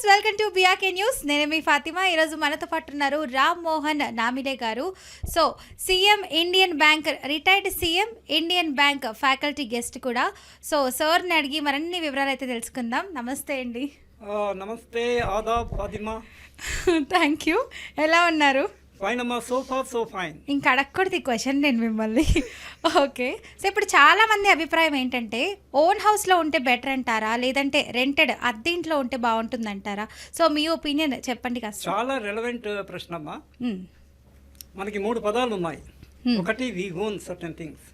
Viewers welcome to బియాకే news నేను మీ ఫాతిమా. ఈరోజు మనతో పాటు ఉన్నారు రామ్ మోహన్ నామిడే గారు. So CM Indian bank retired CM Indian bank faculty guest కూడా. సో సార్ని అడిగి మరిన్ని వివరాలు అయితే తెలుసుకుందాం. నమస్తే అండి. నమస్తే ఆదాబ్ ఫాతిమా. థ్యాంక్ యూ ఎలా ఉన్నారు? ఫైన్ అమ్మా సో ఫార్ సో ఫైన్ ఇంకా అడగకూడదు ఈ క్వశ్చన్ నేను మిమ్మల్ని. ఓకే సో ఇప్పుడు చాలా మంది అభిప్రాయం ఏంటంటే ఓన్ హౌస్లో ఉంటే బెటర్ అంటారా? లేదంటే రెంటెడ్ అద్దెంట్లో ఉంటే బాగుంటుంది అంటారా సో మీ ఒపీనియన్ చెప్పండి కాస్త. చాలా రెలవెంట్ ప్రశ్న అమ్మా మ్మ్. మనకి మూడు పదాలు ఉన్నాయి. Hmm. ఒకటి we own certain things.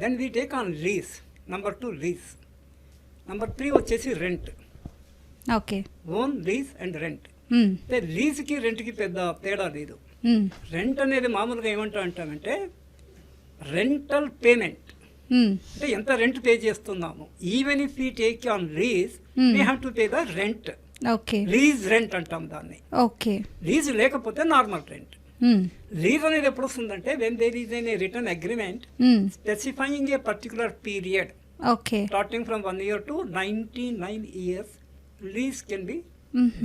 Then we take on lease number two lease number three వచ్చేసి rent okay own lease and rent. అంటే లీజ్కి రెంట్కి పెద్ద తేడా లేదు. రెంట్ అనేది మామూలుగా ఏమంటా అంటామంటే రెంటల్ పేమెంట్. అంటే ఎంత రెంట్ పే చేస్తున్నాము even if we take on lease. We have to pay the rent okay lease rent అంటాం దాన్ని ఓకే లీజ్ లేకపోతే నార్మల్ రెంట్. లీజ్ అనేది ఎప్పుడు వస్తుందంటే when there is an return agreement. Specifying a particular period okay starting from one year to ninety nine years lease can be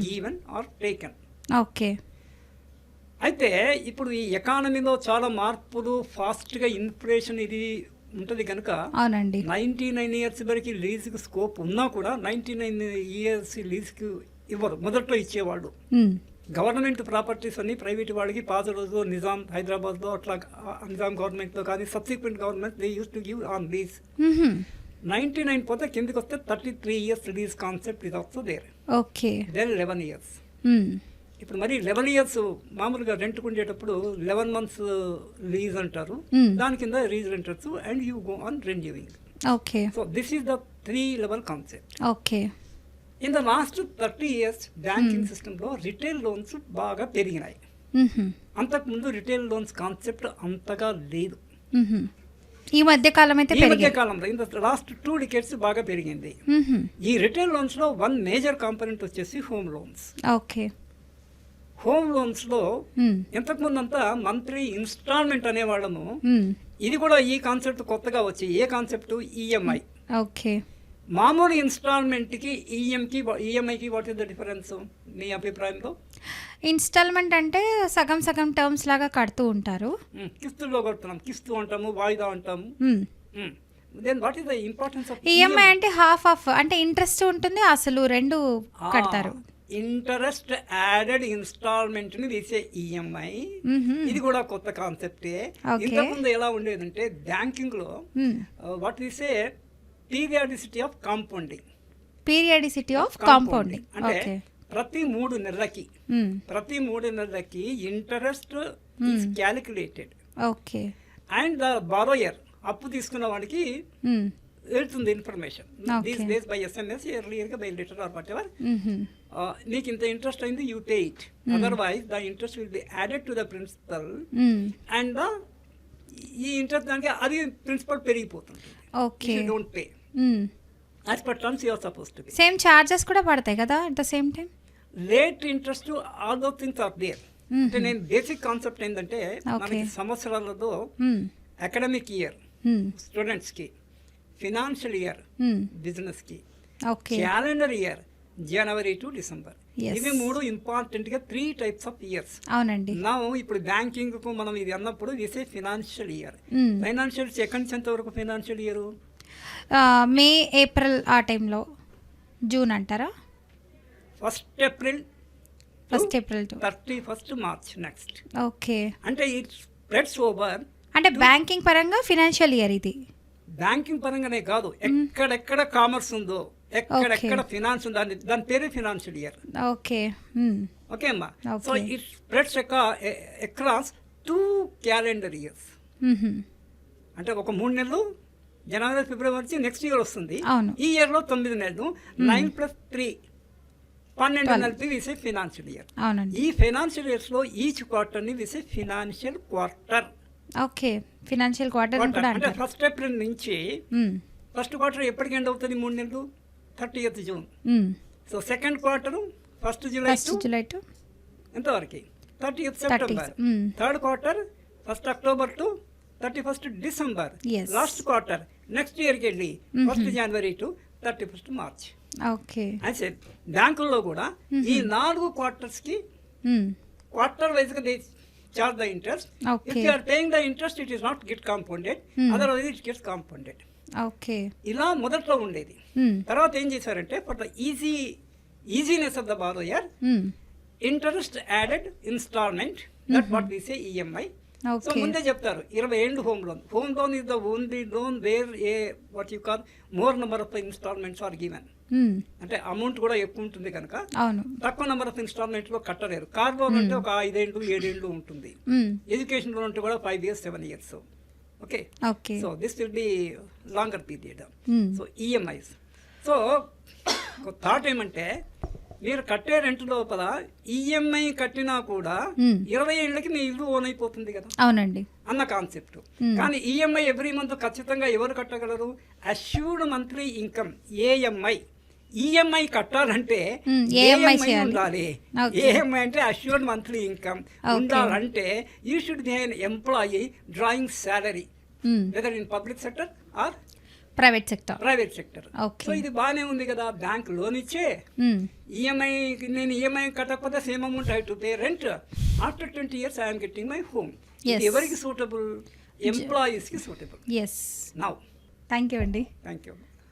given or taken okay అయితే ఇప్పుడు ఈ ఎకానమీలో చాలా మార్పులు ఫాస్ట్గా ఇన్ఫ్లేషన్ ఇది ఉంటుంది కనుక అవునండి. నైంటీ నైన్ ఇయర్స్ వరకు లీజ్కి స్కోప్ ఉన్నా కూడా నైంటీ నైన్ ఇయర్స్ లీజ్కి ఇవ్వరు. మొదట్లో ఇచ్చేవాళ్ళు. గవర్నమెంట్ ప్రాపర్టీస్ అన్ని ప్రైవేట్ వాళ్ళకి పాత రోజు నిజాం హైదరాబాద్లో అట్లా నిజాం గవర్నమెంట్లో కానీ subsequent government they used to give on lease. Ninety nine పోతే కిందకి వస్తే thirty three years lease concept ఇది also there okay. Then eleven years. ఇప్పుడు మరి లెవెన్ ఇయర్స్ మామూలుగా రెంట్ ఉండేటప్పుడు లెవెన్ మంత్స్ లీజ్ అంటారు. Hmm. దాని కింద lease renters and you go on renewing okay. So this is the three level concept okay. In the last thirty years banking సిస్టంలో retail loans బాగా పెరిగినాయి. మ్మ్. అంతకుముందు retail loans concept అంతగా లేదు. మ్మ్. ఈ మధ్య కాలం అయితే ఈ మధ్య కాలంలో ద లాస్ట్ టూ డికెట్స్ బాగా పెరిగింది. ఈ రిటైల్ లోన్స్లో వన్ మేజర్ కాంపనెంట్ వచ్చేసి హోమ్ లోన్స్ ఓకే. హోమ్ లోన్స్లో. ఇంతకు ముందంతా మంత్లీ ఇన్స్టాల్మెంట్ అనేవాళ్ళము. ఇది కూడా ఈ కాన్సెప్ట్ కొత్తగా వచ్చి ఏ కాన్సెప్ట్ ఈఎంఐ ఓకే. మామూలు ఇన్స్టాల్మెంట్కి E ఈఎంకి ఈఎంఐకి వాట్ ఇస్ ద డిఫరెన్స్ మీ అభిప్రాయంలో? ఇన్స్టాల్మెంట్ అంటే సగం సగం టర్మ్స్ లాగా కడుతూ ఉంటారు. కిస్తుల్లో కొడుతున్నాం. కిస్తు అంటాము వాయిదా అంటాము. Then what is the importance of EMI అంటే హాఫ్ ఆఫ్ అంటే ఇంట్రెస్ట్ ఉంటుంది అసలు రెండు కడతారు. ఇంటరెస్ట్ యాడెడ్ ఇన్స్టాల్మెంట్ని తీసే ఈఎంఐ మ్మ్. ఇది కూడా కొత్త కాన్సెప్టే. ఇంతకుముందు ఎలా ఉండేదంటే బ్యాంకింగ్లో. వాట్ తీసే periodicity of compounding periodicity of compounding అంటే ప్రతి మూడు నెలలకి మ్మ్. ప్రతి మూడు నెలలకి interest calculated okay and the borrower అప్పు తీసుకున్న వాడికి మ్మ్. వెళ్తుంది information. These days by SMS ఎర్లియర్గా by letter or whatever. నీకు ఇంత ఇంట్రెస్ట్ అయింది you pay it otherwise the interest will be added to the principal. And the ఈ interest దానికి అది ప్రిన్సిపల్ పెరిగిపోతుంది okay don't pay. As per terms you're supposed to same charges కూడా పడతాయి కదా at the same time late interest all those things are there అంటే నేను basic concept ఏంటంటే. మనకి సంవత్సరాలతో. Academic year. స్టూడెంట్స్కి ఫినాన్షియల్ ఇయర్. బిజినెస్కి calendar year January to December. ఇవి మూడు ఇంపార్టెంట్గా త్రీ టైప్స్ ఆఫ్ ఇయర్స్ అవునండి నా ఇప్పుడు బ్యాంకింగ్కు మనం ఇది అన్నప్పుడు this a financial year. Financial ఎక్కడి నుంచి ఎంత వరకు ఫైనాన్షియల్ ఇయర్ మే ఏప్రిల్ ఆ టైంలో జూన్ అంటారా first April first April to thirty first March next okay అంటే ఇట్ స్ప్రెడ్స్ ఓవర్ అంటే బ్యాంకింగ్ పరంగా ఫినాన్షియల్ ఇయర్ ఇది. బ్యాంకింగ్ పరంగానే కాదు. ఎక్కడెక్కడ కామర్స్ ఉందో ఎక్కడెక్కడ ఫినాన్స్ ఉందో దాని దాని పేరే ఫినాన్షియల్ ఇయర్ ఓకే. ఓకే అమ్మా? So. It spreads across two calendar years. అంటే ఒక మూడు నెలలు జనవరి ఫిబ్రవరి నెక్స్ట్ ఇయర్ వస్తుంది. ఈ ఇయర్లో తొమ్మిది నెలలు నైన్ ప్లస్ త్రీ పన్నెండు నెలలు విసే ఫినాన్షియల్ ఇయర్ అవునండి. ఈ ఫైనాన్షియల్ ఇయర్స్లో ఈచ్ క్వార్టర్ని విసే financial quarter okay financial quarter అంటే ఫస్ట్ ఏప్రిల్ నుంచి. ఫస్ట్ క్వార్టర్ ఎప్పటికి ఎండ్ అవుతుంది? మూడు నెలలు? Thirty June. So second quarter first July July to ఎంతవరకు? Thirty September. Third quarter first October to thirty first December. Last quarter next ఇయర్కి వెళ్ళి first January to thirty first March okay అయితే బ్యాంకుల్లో కూడా ఈ నాలుగు క్వార్టర్స్కి మ్మ్. క్వార్టర్ వైజ్గా they charge the interest if. You are paying the interest it is not get compounded. Otherwise it gets compounded okay ఇలా మొదట్లో ఉండేది. తర్వాత ఏం చేశారంటే for the easy easiness of the borrower. Interest added instalment that what we say EMI so ముందే చెప్తారు ఇరవై ఏళ్ళు home loan home loan is the only loan where a what you call more number of instalments are given. అంటే amount కూడా ఎక్కువ ఉంటుంది కనుక తక్కువ నెంబర్ ఆఫ్ ఇన్స్టాల్మెంట్లో కట్టలేరు. కార్ లోన్ అంటే ఒక ఐదేళ్ళు ఏడేళ్ళు ఉంటుంది. ఎడ్యుకేషన్ లోన్ అంటే కూడా five years seven years okay okay so this will be longer period. So EMIs so thought ఏమంటే మీరు కట్టే రెంట్ లోపల ఈఎంఐ కట్టినా కూడా. ఇరవై ఏళ్ళకి మీ ఇల్లు ఓన్ అయిపోతుంది కదా అవునండి అన్న కాన్సెప్ట్. కానీ ఈఎంఐ ఎవ్రీ మంత్ ఖచ్చితంగా ఎవరు కట్టగలరు assured monthly income AMI EMI కట్టాలంటే చేయాలి. ఉండాలి. ఏఎంఐ అంటే అష్యూర్డ్ మంత్లీ ఇన్కమ్. ఉండాలంటే you should be employee drawing salary hmm. Whether in public sector or private sector. Private sector. So ఇది బాగానే ఉంది కదా బ్యాంక్ లోన్ ఇచ్చే. ఈఎంఐ నేను ఈఎంఐ కట్టకపోతే same amount I to pay rent. After twenty years I'm getting my home. ఎవరికి suitable? ఎంప్లాయీస్కి suitable. Yes now thank you అండి. Thank you